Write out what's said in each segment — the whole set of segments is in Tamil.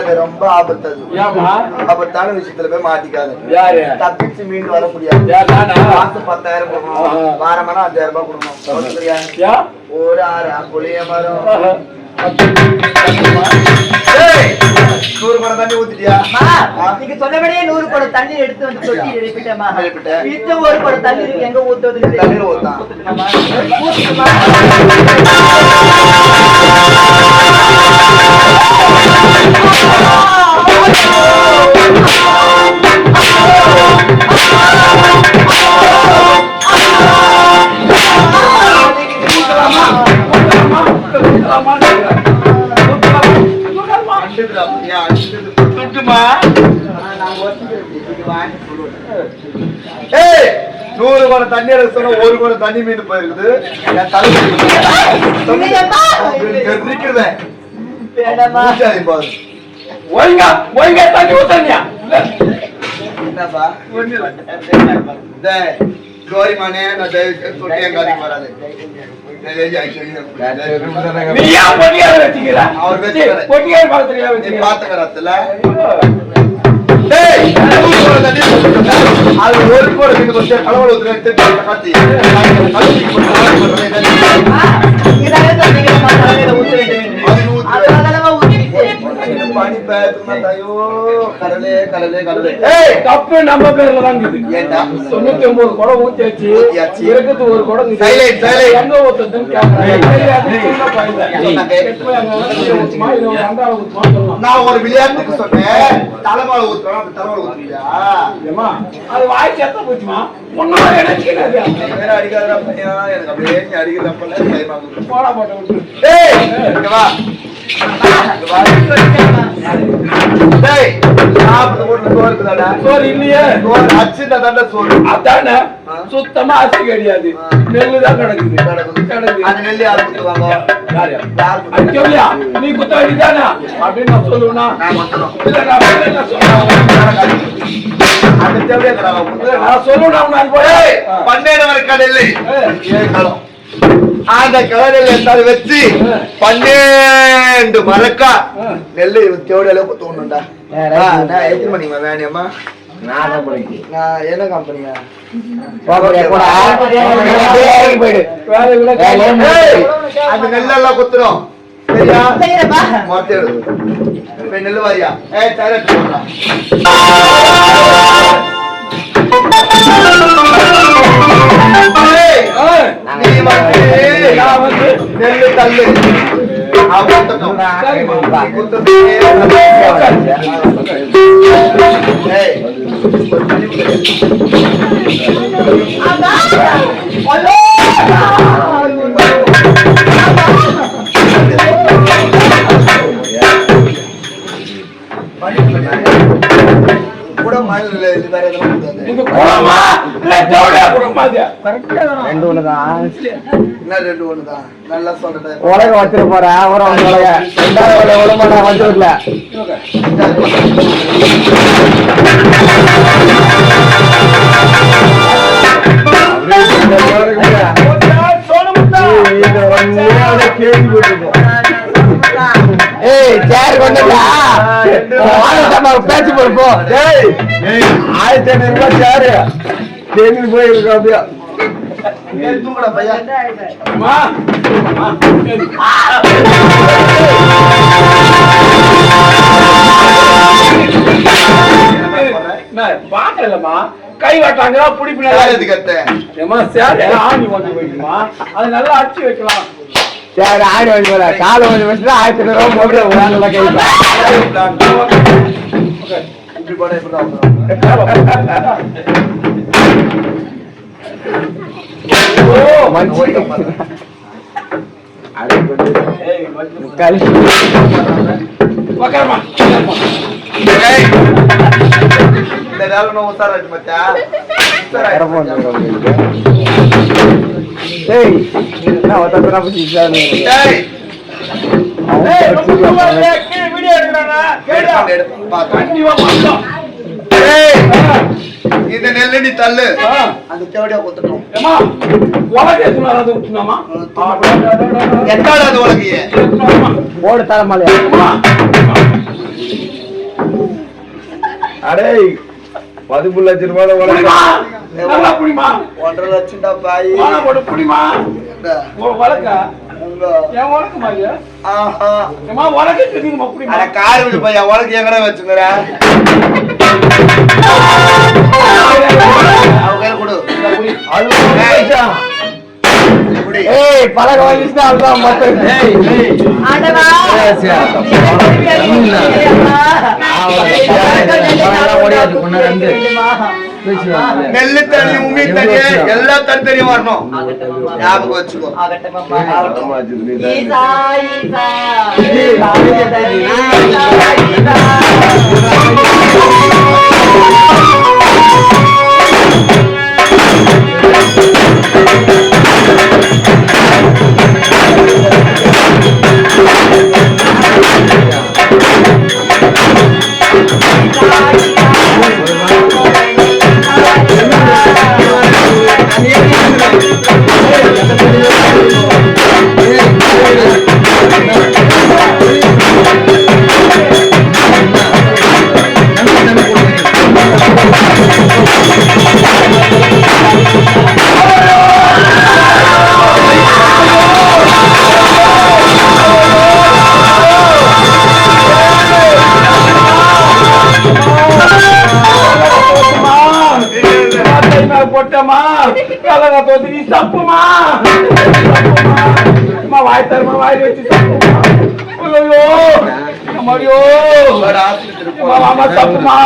அது ரொம்ப ஆபத்து அது ஏமா ஆபத்தான விஷயத்துல போய் மாட்டிக்காது. யாரு? தப்பிச்சு மீண்டு வர முடியாது. மாசம் பத்தாயிரம் கொடுக்கணும். வாரமானா அஞ்சாயிரம் ரூபாய் கொடுக்கணும். ஒரு ஆறு புளிய மரம். நூறு தண்ணி ஊத்திட்டியா? நீங்க சொன்னபடியே நூறு குடம் தண்ணி எடுத்து வந்து தொட்டி ஒரு குடம் தண்ணி இருக்கு. எங்க ஊத்துறது தண்ணியில ஊத்தான் ஊத்துமா நூறு குடம் தண்ணி எடுக்க சொன்னா ஒரு குடம் தண்ணி மீண்டு போயிருக்குது என் தலை பாரு. ஒழுங்கா ஒழுங்கா தண்ணி ஊத்தனியா? என்னப்பா? டேய், கௌரிமானே, நான் தயவு என் காதுக்கு வராது. அவர் வச்சுக்கிறாரு. அது ஒரு அதை காட்டி. கழுவிக்கு போட்டு கலவரம் பண்றேன், பேத்துமா ஐயோ கடலே கடலே கடலே. தப்பு நம்ம பேர்ல தான்? தொண்ணூத்தி ஒன்பது குடம் ஊத்தியாச்சு. இருக்குது ஒரு குடம். எங்க ஊத்துறதுன்னு போய். நான் ஒரு விளையாட்டுக்கு சொன்னேன். தலைமால ஊத்துறோம் தலைமால ஊத்துறியா? ஏம்மா, அது வாய் செத்த போச்சுமா? பையா எனக்கு அப்படியே அடிக்கிறப்பல போடா போட்ட விட்டு சுத்தமா அரிசி கிடையாது. ஆ. நெல்லு தான் கிடக்குது. நீ குத்த வேண்டியதானா அப்படின்னு நான் நான் சொல்லுவேன் பன்னெண்டு வரை கடல் அந்த கடலில் இருந்தாலும் வச்சு பன்னெண்டு மரக்கா. நெல்லு தேவைய அளவுக்கு தோணும்டா. நான் எத்தனை மணிமா வேணியம்மா நான் என்ன கம்பெனியா அந்த நெல்லெல்லாம் குத்துறோம் சரியா? செய்யறப்பா. மொத்தம் எடு. இப்ப நெல்லு வாரியா ஏ தர நெல்லு தள்ளு. அவன் ரெண்டு ஒண்ணுதான் ரெண்டு ஒண்ணுதான் நல்லா சொல்றேன். உலக வச்சிட போறேன் ஒரு உலக. ரெண்டாவது உலக ஏய் சேர் கொண்டுடா. பேச்சு போடு போ. டேய் ஆயிரத்தி ஐநூறு ரூபாய் சேரு தேங்கி போயிருக்கோம் அப்படியே. சரி. என்ன, பாக்கலம்மா கை வாட்டாங்க பிடிப்பு நல்லா எதுக்கு அத்தை? ஏமா சேர ஆணி வந்து போயிடுமா அது நல்லா அடிச்சு வைக்கலாம். சரி ஆடி வந்து போல காலை வந்து வச்சுட்டு ஆயிரத்தி ஐநூறு ரூபாய் போட்டு நான் உசாராச்சு. உசாராச்சு இந்த நெல்லு நீ தள்ளு. அந்த தேவடியா டா. எட்டாவது அது உலகையே? ஓடு தரமாலையா. அடே பதிமூணு லட்சம் ரூபாய் உலகம் நல்லா புடிமா? ஒன்றரை லட்சம்டா பாய். போட்டு புடிமா? ஒரு வழக்கா? என் வழக்கு மாதிரி ஆஹா. ஏமா வழக்கு தெரியுமா புடிமா? அட கார் விட்டு போய் உனக்கு எங்கடா வச்சுக்கிற அவங்க கொடு. அது ஏய் பழக வாங்கிட்டு அதுதான் கொண்டு வந்து. வேண்டுமா? நெல்லு தண்ணி உமி தண்ணி எல்லா தனித்தனியும் வரணும். ஆகட்டும் அம்மா. ஞாபகம் வச்சுக்கோ. ஆகட்டும் போட்டமா கலங்க தோத்து நீ தப்புமா அம்மா வாய் தரமா வாய் வச்சு ஐயோ அம்மாடியோ. மாமா தப்புமா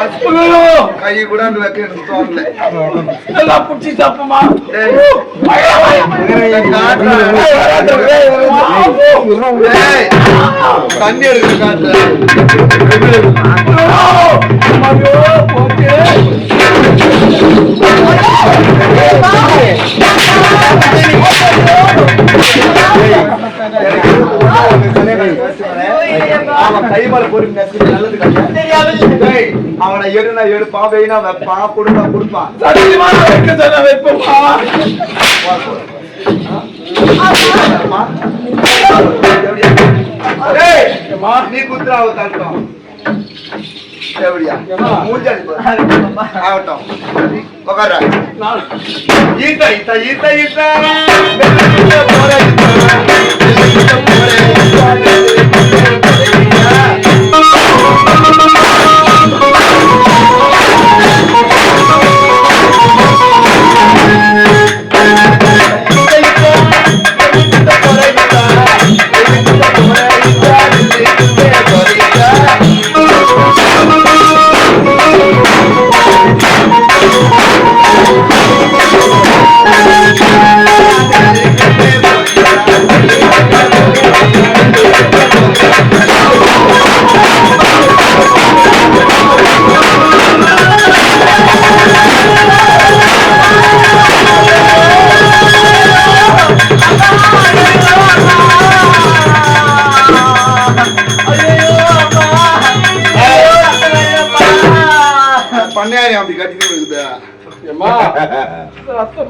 ஐயோ கை கூட வைக்க தோணல. எல்லாம் புடிச்சு தப்புமா தண்ணி எடுக்கிற காட்டுல ஐயோ, போச்சு. அவன் கை மேல போட்டு நெசுக்கு நல்லது ஏய், அவனை எடுனா எடுப்பான் வெயினா வைப்பான் கொடுத்தா கொடுப்பான் வைப்போமா? நீ குத்துறா அவ தட்டும். ஆகட்டும். உக்கார நான் ஈட்ட ஈட்ட ஈட்ட ஈட்ட போற போற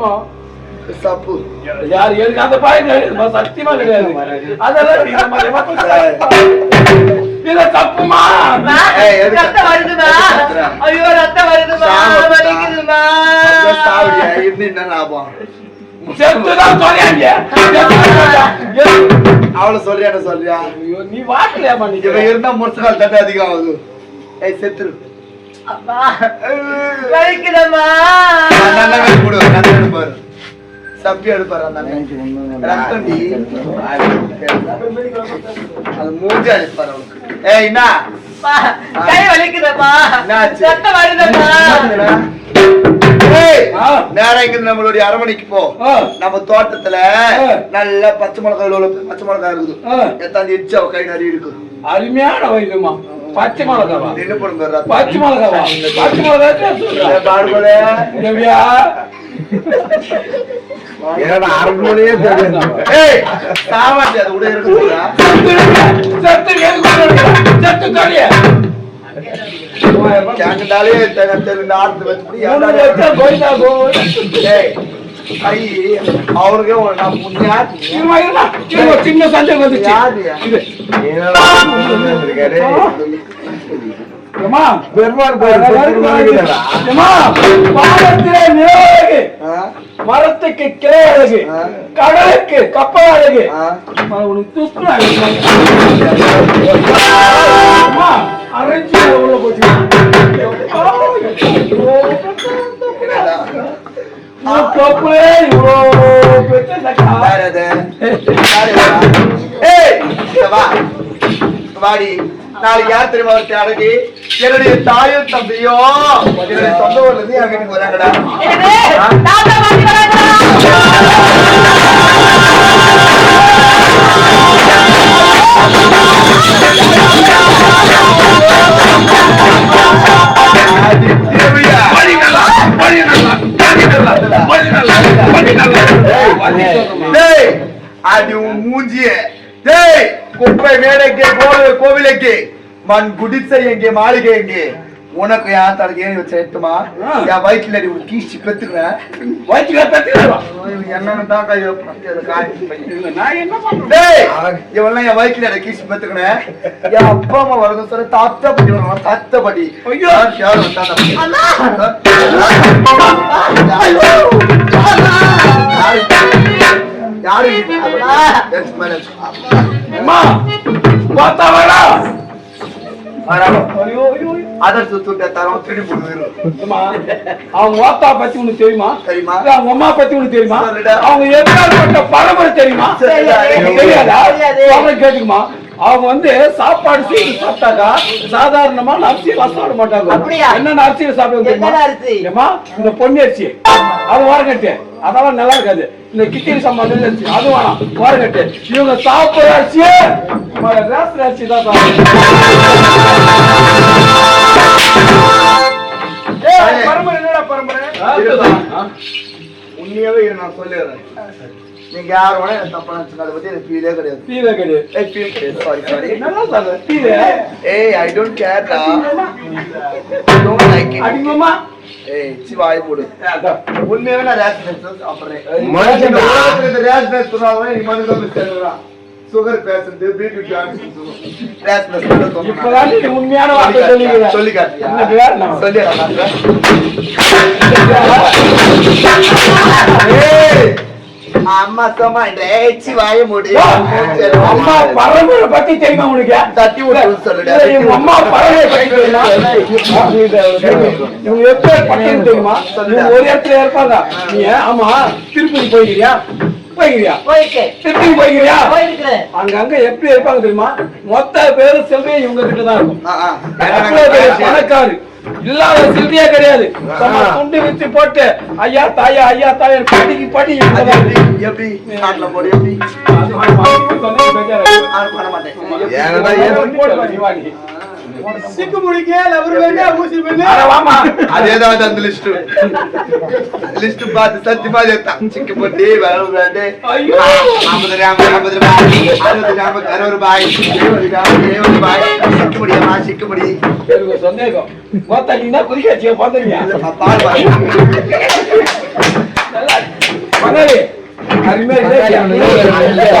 ரத்தமா சப்பு. யார் எனக்கு அந்த பாய் கிடையாது சத்தியமா கிடையாது. அதெல்லாம் இத தப்புமா ஏய், எதுக்கு? ரத்தம் வருதுமா? ஐயோ ரத்தம் வருதுமா? சாவுடா. வலிக்குதுமா? சாவடியா? இருந்து என்ன லாபம்? செத்துதான் சொல்லியாங்க. அவளை சொல்றியா சொல்றியா ஐயோ நீ வாக்கலையாமா நீ இருந்தா முறுசுகால் தட்டு அதிகம் ஆகுது. ஏய் செத்துரு. சப்பி எடுப்பாரு அது மூஞ்சி அடிப்பாரு அவனுக்கு ஏய் என்ன கை வலிக்குதம்மா என்னாச்சு? ரத்தம் வருதம்மா ஏய், ஆ. நேரா இங்க நம்மளுடைய அரமனைக்கு போ. நம்ம தோட்டத்துல. நல்ல பச்சை மிளகாய் பச்சை மிளகாய் இருக்குது. எத்தாந்து இடிச்சு அவ கை நிறைய இருக்கு அருமையான வயலுமா. பச்சை மிளகாவா. பச்சை மிளகாவா பச்சை மிளகா அரண்மனையே தெரியும் ஆட்டு வச்சுப்படி மூணு ஏன்டா ஒரு சின்ன சண்டை வந்துச்சு இருக்காரு மரத்துக்கு கிளை அழகு கடலுக்கு கப்பல் அழகு உனக்கு உள்ள போச்சு வாடி நாளைக்கு யார் தெரியுமா ஒருத்தி அழகு என்னுடைய தாயும் தம்பியோ என்னுடைய சொந்த ஊர்ல இருந்து என் வீட்டுக்கு வராங்கடா அது மூஞ்சிய. டேய் குப்பை மேடைக்கு கோவில் கோவிலுக்கு. மண் குடிசை எங்கே மாளிகை எங்கே? உனக்கு யார் தனக்கு ஏறி வச்ச எட்டுமா. என் வயிற்றுல அடி ஒரு கீச்சு பெத்துக்கிறேன் வயிற்றுல தட்டிடுவா. என்னன்னு தான் கை இவெல்லாம் என் வயிற்றுல அடி கீச்சு பெத்துக்கிறேன் என் அப்பா அம்மா வரதும் சரி தாத்தா பட்டி வரணும் தாத்தா பட்டி ஐயோ. யார்? அம்மா! யாரு பார்த்தா. ஐயோ, ஐயோ, அதர் சுத்துட்ட தரம் திருடி போடுவேன் அவங்க வாத்தா பத்தி உனக்கு தெரியுமா தெரியுமா? அவங்க அம்மா பத்தி உனக்கு தெரியுமா. அவங்க எதிர்பார்ப்பட்ட பரம்பரை தெரியுமா தெரியாது. எனக்கு தெரியாதா தெரியாது. அவங்க கேட்டுக்குமா அவங்க வந்து சாப்பாடு சீட்டு சாப்பிட்டாக்கா சாதாரணமா அரிசியில் சாப்பிட மாட்டாங்க அப்படியா? என்னென்ன அரிசியில் சாப்பிடுவாங்க அரிசி? இந்த பொன்னி அரிசி அது வாரங்கட்டு அதெல்லாம் நல்லா இருக்காது இந்த கிச்சடி சம்பா நெல் அரிசி அது வேணாம் வாரங்கட்டு இவங்க சாப்பிடுற அரிசியே ரேஷன் அரிசி தான் சாப்பிடுவாங்க. உண்மையாவே இரு, நான் சொல்லிடுறேன். நீங்க யார் வேணா தப்பா நினைச்சுங்க அதை பத்தி எனக்கு ஃபீலே கிடையாது. தீவே கிடையாது. ஏய் ஃபீல் கிடையாது. சாரி சாரி நல்லா சார் தீவே ஏய் ஐ டோன்ட் கேர் டா. டோன்ட் லைக் இட் அடிங்கம்மா ஏய் சி வாய் போடு உண்மையாவே நான் மனுஷன் இந்த உலகத்துல இந்த ரேஷன் சொன்னாலும் நீ மனுஷன் சுகர் பேஷண்ட் பிபி நீ உண்மையான வார்த்தை சொல்லிக்கிறேன் சொல்லி காட்டியா இன்னைக்கு வேற நான்? சொல்லி ஏய். அம்மா இந்த ஏச்சி வாய மூடி. அம்மா பரம்பரை பத்தி தெரியுமா உனக்கு? தட்டி விட்டு சொல்லுடா இல்ல, இவங்க அம்மா பரம்பரை பத்தி தெரியுமா? இவங்க எப்படி பட்டேன்னு தெரியுமா? இவங்க ஒரு இடத்துல இருப்பாங்க. நீ ஆமா திருப்பதி போய்கிறியா போய்கிறியா போயிருக்கேன். திருப்பதி போய்கிறியா போயிருக்கிறேன். அங்கங்க எப்படி இருப்பாங்க தெரியுமா? மொத்த பேரும் செல்வே இவங்க கிட்ட தான் இருக்கும். பணக்காரு. இல்லாத சில்லறையே கிடையாது. துண்டு வித்து போட்டு ஐயா தாயா ஐயா தாயா படிக்கு படி அது எப்படி? நாட்டுல போடு எப்படி? நான் பண்ண மாட்டேன் ஏன்னா ஏன் அதேதான் அந்த லிஸ்ட். லிஸ்ட் பார்த்து சத்தியமா சேர்த்தான் சிக்கு ஐயோ. சிக்கு சிக்கு முடி. எனக்கு ஒரு சந்தேகம். மொத்த நீங்க குதிக்க வச்சு பாத்துருங்க பால் பால் மனைவி அருமையா எதுக்கு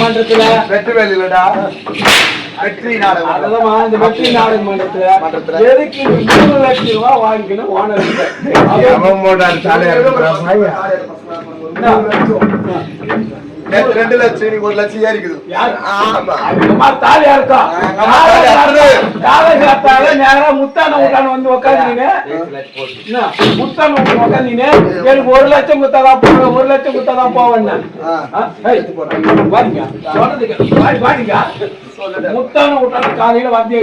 மன்றத்துல. வெற்றி வேலையிலடா வெற்றி நாடகம் அதெல்லாம் இந்த வெற்றி நாடக மன்றத்துல? மன்றத்துல. எதுக்கு இந்த மூணு லட்சம் ரூபாய் வாங்கிக்கணும் ஓனர் அவன் தலையா ரெண்டு லட்சம் நீ ஒரு லட்சம் ஏறிக்குது? ஆமா. தாலியா இருக்கா ஆ, அம்மா தாலியா இருக்கு. காலகாத்தால நேரா முத்தான வீட்டான வந்து உட்காந்துங்க முத்தான உட்காந்தீங்க எனக்கு ஒரு லட்சம் குத்தாதான் போவேன் ஒரு லட்சம் குத்தாதான் போவேன் ஆ. வாடிங்க முத்தான விட்டான காலையில வந்தே.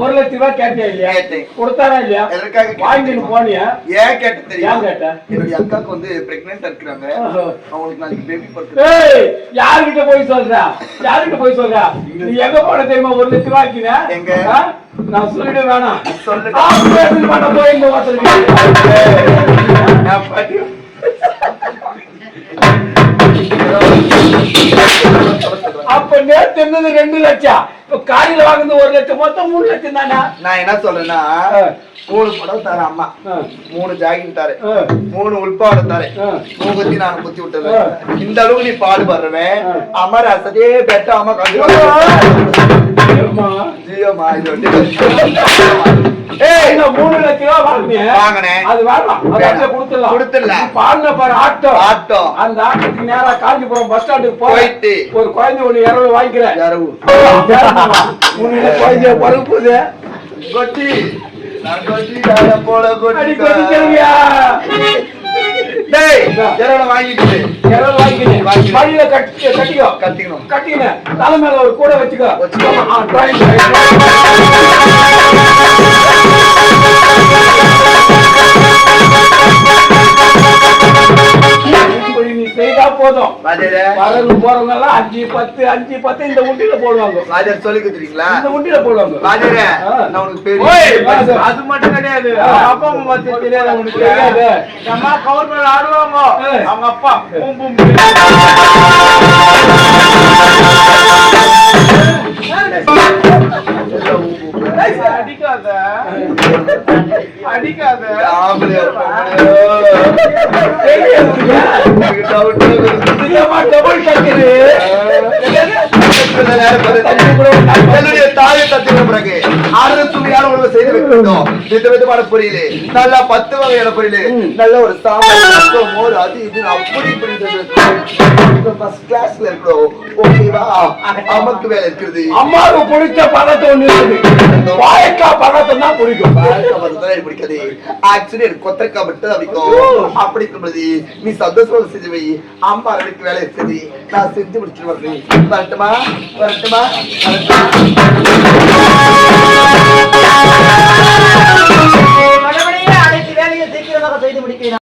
ஒரு லட்சம் ரூபாய் இல்லையா கேட்டேன். கொடுத்தாரா இல்லையா எதற்காக கேட்டேன்? வாங்கிட்டு போனியா ஏன் கேட்ட தெரியுமா? ஏன் கேட்ட? என்னுடைய அக்காக்கு வந்து பிரெக்னென்ட் இருக்கிறாங்க. அவங்களுக்கு நாளைக்கு பேபி யார்கிட்ட போய் சொல்ற யார்கிட்ட போய் சொல்ற நீ எங்க போன தெரியுமா ஒரு லட்சம் ரூபாய்க்குன எங்க? நான் சொல்லிட வேணாம் சொல்லுடா. ஆபரேஷன் பண்ண போய் இங்க அப்ப நேத்து இருந்தது ரெண்டு லட்சம் இப்ப காலையில வாங்குனது ஒரு லட்சம் மொத்தம் மூணு லட்சம் தானே நான் என்ன சொல்றேன்னா. மூணு படம் தர அம்மா. மூணு ஜாகிங் தரேன் ஆ. மூணு உள்பாடு தரேன் ஆ. மூகுத்தி நான் குத்தி ஆ. விட்டுறேன் இந்த அளவுக்கு நீ பாடுபடுறவன் ஆ. அம்மா ரசதே பெட்ட அம்மா. ஜியோமா இது வந்து மூணு லட்சம் ரூபாய் வாங்கினேன் வாங்கினேன். அது அப்படியே கொடுத்துடலாம் கொடுத்துடலாம். பாருங்க பாரு ஆட்டோ ஆட்டோ. அந்த ஆட்டோக்கு நேரா காஞ்சிபுரம் பஸ் ஸ்டாண்டுக்கு போயிட்டு. போயிட்டு ஒரு குழந்தை ஒண்ணு இரவு வாங்கிக்கிறேன். உன்னில குழந்தைய பருப்புது. கொட்டி. போல கொட்டி கொதிக்கிறவியா டேய் ஜெரவனை வாங்கிட்டு இரவு வாங்கிக்கிறேன் வாங்கிக்கிறேன். வழியில கட்டி கட்டிக்கோ. கத்திக்கணும் கட்டிக்கினேன் தலை மேல ஒரு கூட வச்சுக்கோ. செய்தா போதும். வரது போறவங்க எல்லாம் அஞ்சு பத்து அஞ்சு பத்து இந்த உண்டியில போடுவாங்க. ராஜர் சொல்லி கொடுத்துறீங்களா இந்த உண்டியில போடுவாங்க. ராஜரே. நான் உனக்கு அது மட்டும் கிடையாது. அப்பா அம்மா பத்தி தெரியாது அவனுக்கு தெரியாது. அம்மா கவர் மேல ஆடுவாங்க. அவங்க அப்பா பூம் பூம். அடிக்காத அடிக்காத ஆம்பளையோ, தெரியாதுங்க. என்னுடைய தாயை தத்தின பிறகு அறுபது துணியான உணவு செய்து வைக்கணும் வித விதமான பொரியல் நல்லா பத்து வகையான பொரியல் நல்ல ஒரு சாம்பார் மோர் அது இது அப்படி இப்படி ஃபர்ஸ்ட் கிளாஸ்ல இருக்கணும் ஓகேவா அமக்கு வேலை இருக்கிறது. அம்மாவுக்கு பிடிச்ச பழத்தை ஒண்ணு இருக்குது. பழத்தை தான் பிடிக்கும். எனக்கு பிடிக்காது. ஆக்சுவலி எனக்கு கொத்தரக்காய் மட்டும் தான் பிடிக்கும். அப்படி இருக்கும்போது நீ சந்தோஷமா செஞ்சு வை. அம்மா எனக்கு வேலை இருக்குது. நான் செஞ்சு முடிச்சுட்டு வரேன் வரட்டுமா மறுபடியும் அனைத்து வேலையை சீக்கிரமாக செய்து முடிக்கிறேன்.